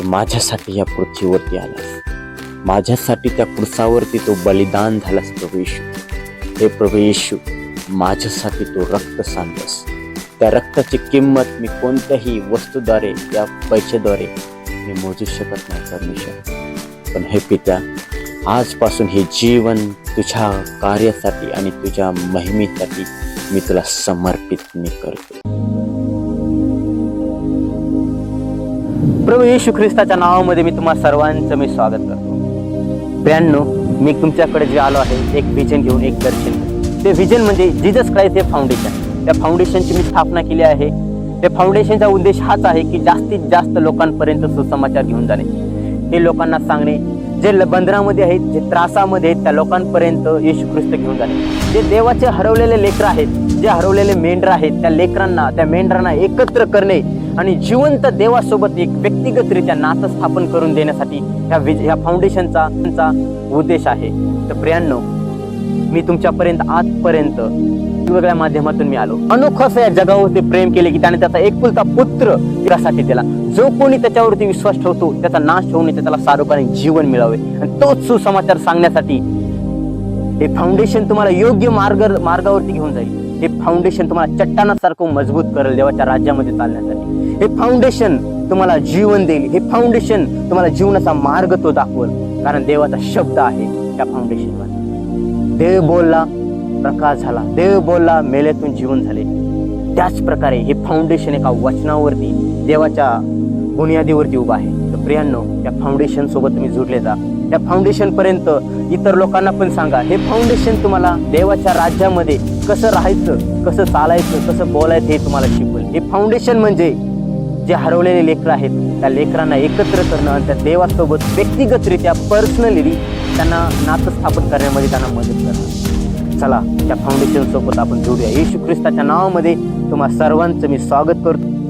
माझ्यासाठी या पृथ्वीवरती आलास माझ्यासाठी त्या क्रुसावरती तो बलिदान झालास प्रभू येशू. हे प्रभू येशू माझ्यासाठी तो रक्त सांडस त्या रक्ताची किंमत मी कोणत्याही वस्तूद्वारे या पैशाद्वारे मी मोजू शकत नाही परमेश्वर. पण हे पित्या आजपासून हे जीवन तुझ्या कार्यासाठी आणि तुझ्या महिमेसाठी मी तुला समर्पित मी करतो. प्रभू येशू ख्रिस्ताच्या नावामध्ये मी तुम्हा सर्वांचं मी स्वागत करतो. ब्याण्णव मी तुमच्याकडे जे आलो आहे एक व्हिजन घेऊन एक दर्शन ते व्हिजन म्हणजे जीजस क्राईस्ट हे फाउंडेशन त्या फाउंडेशनची मी स्थापना केली आहे. त्या फाउंडेशनचा उद्देश हाच आहे की जास्तीत जास्त लोकांपर्यंत सुसमाचार घेऊन जाणे. हे लोकांना सांगणे जे ल- बंधनामध्ये आहेत जे त्रासामध्ये आहेत त्या लोकांपर्यंत येशू ख्रिस्त घेऊन जाणे. जे देवाचे हरवलेले लेकरं आहेत जे हरवलेले मेंढर आहेत त्या लेकरांना त्या मेंढरांना एकत्र करणे आणि जिवंत देवासोबत एक व्यक्तिगतरित्या नातं स्थापन करून देण्यासाठी ह्या विज ह्या फाउंडेशनचा उद्देश आहे. तर प्रियांनो मी तुमच्यापर्यंत आजपर्यंत वेगवेगळ्या माध्यमातून मी आलो. अनोखं असं या जगावरती प्रेम केले की त्याने त्याचा एकपुलता पुत्र त्यासाठी दिला. जो कोणी त्याच्यावरती विश्वास ठेवतो त्याचा नाश होऊ नये त्याला सारोकाने जीवन मिळावे. आणि तोच सुसमाचार सांगण्यासाठी हे फाउंडेशन तुम्हाला योग्य मार्ग मार्गावरती घेऊन जाईल. हे फाउंडेशन तुम्हाला चट्टानासारखं मजबूत करेल देवाच्या राज्यामध्ये चालण्यासाठी. हे फाउंडेशन तुम्हाला जीवन देईल. हे फाउंडेशन तुम्हाला जीवनाचा मार्ग तो दाखवल. कारण देवाचा शब्द आहे त्या फाउंडेशनवर देव बोलला प्रकाश झाला. देव बोलला मेलेतून जीवन झाले. त्याच प्रकारे हे फाउंडेशन एका वचनावरती देवाच्या बुनियादीवरती उभं आहे. तर प्रियांनो त्या फाउंडेशन सोबत तुम्ही जुडले जा. त्या फाउंडेशन पर्यंत इतर लोकांना पण सांगा हे फाउंडेशन तुम्हाला देवाच्या राज्यामध्ये कसं राहायचं कसं चालायचं कसं बोलायचं हे तुम्हाला शिकवेल. हे फाउंडेशन म्हणजे जे हरवलेले लेकरं आहेत त्या लेकरांना एकत्र करणं आणि त्या देवासोबत व्यक्तिगतरित्या पर्सनली त्यांना नातं स्थापन करण्यामध्ये त्यांना मदत करणं. चला त्या फाउंडेशनसोबत आपण जोडूया. येशू ख्रिस्ताच्या नावामध्ये तुम्हा सर्वांचं मी स्वागत करतो.